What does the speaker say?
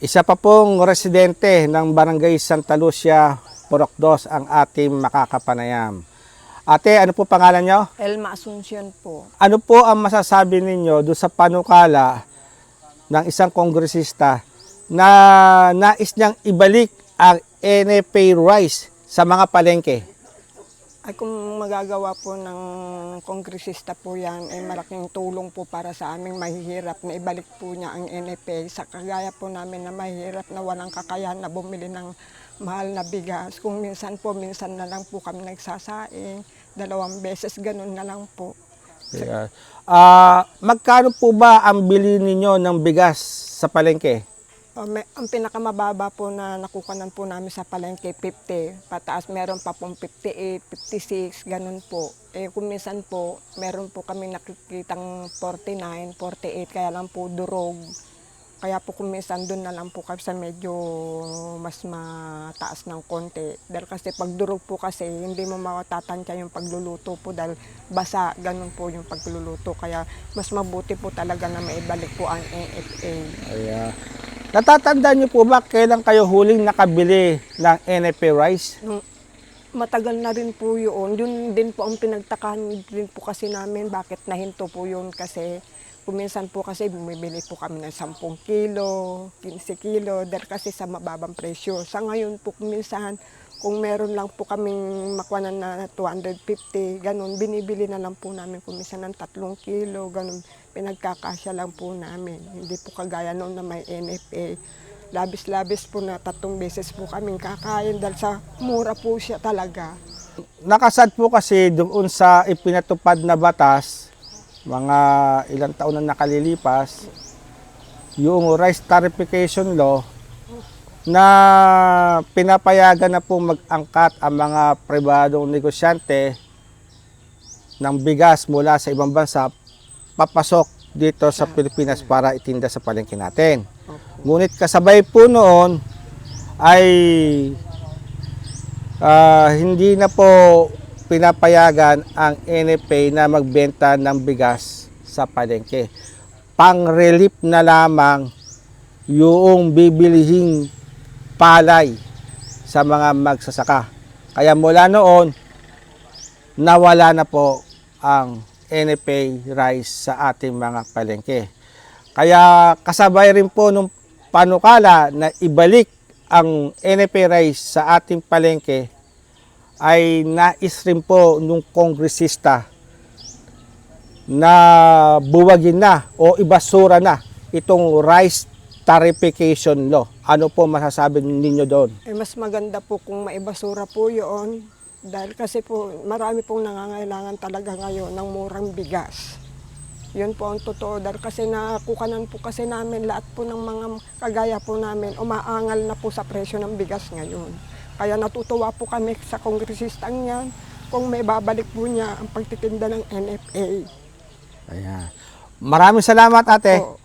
Isa pa pong residente ng Barangay Santa Lucia, Purok 2 ang ating makakapanayam. Ate, ano po pangalan nyo? Elma Asuncion po. Ano po ang masasabi ninyo doon sa panukala ng isang kongresista na nais niyang ibalik ang NFA rice sa mga palengke? Ay kung magagawa po ng kongresista po yan, ay malaking tulong po para sa aming mahihirap na ibalik po niya ang NFA sa kagaya po namin na mahihirap na walang kakayahan na bumili ng mahal na bigas. Kung minsan po, minsan na lang po kami nagsasaing, dalawang beses ganun na lang po. Yeah. Ah, magkano po ba ang bili ninyo ng bigas sa palengke? May, ang pinakamababa po na nakukanan po namin sa palengke, 50. Pataas, meron pa pong 58, 56, ganun po. Eh kung minsan po, meron po kami nakikitang 49, 48, kaya lang po durog. Kaya po kung minsan doon na lang po kami sa medyo mas mataas ng konti. Dahil kasi pag durog po kasi, hindi mo matatansya yung pagluluto po dahil basa, ganun po yung pagluluto. Kaya mas mabuti po talaga na maibalik po ang AFA. Ayan. Natatandaan niyo po ba kailan kayo huling nakabili ng NFA rice? Nung matagal na rin po yun, yun din po ang pinagtakahan din po kasi namin bakit nahinto po yun kasi kuminsan po kasi bumibili po kami ng 10 kilo, 15 kilo dahil kasi sa mababang presyo. Sa ngayon po kuminsan kung meron lang po kaming makwanan na 250, ganun, binibili na lang po namin kuminsan ng 3 kilo, ganun, pinagkakasya lang po namin. Hindi po kagaya noon na may NFA labis-labis po na tatlong beses po kaming kakain dahil sa mura po siya talaga. Nakasad po kasi doon sa ipinatupad na batas, mga ilang taon na nakalilipas, yung rice tarification law na pinapayagan na po mag-angkat ang mga pribadong negosyante ng bigas mula sa ibang bansa papasok dito sa Pilipinas para itinda sa palengke natin. Ngunit kasabay po noon ay ah, hindi na po pinapayagan ang NFA na magbenta ng bigas sa palengke. Pang-relief na lamang yung bibilihing palay sa mga magsasaka. Kaya mula noon, nawala na po ang NFA rice sa ating mga palengke. Kaya kasabay rin po nung panukala na ibalik ang NFA rice sa ating palengke ay nais rin po nung kongresista na buwagin na o ibasura na itong rice tarification law. Ano po masasabi ninyo doon? Eh, mas maganda po kung maibasura po yun dahil kasi po marami pong nangangailangan talaga ngayon ng murang bigas. Yun po ang totoo dahil kasi nakukanan po kasi namin lahat po ng mga kagaya po namin umaangal na po sa presyo ng bigas ngayon. Kaya natutuwa po kami sa kongresistang yan kung may babalik po niya ang pagtitinda ng NFA. Ayan. Maraming salamat ate. Po.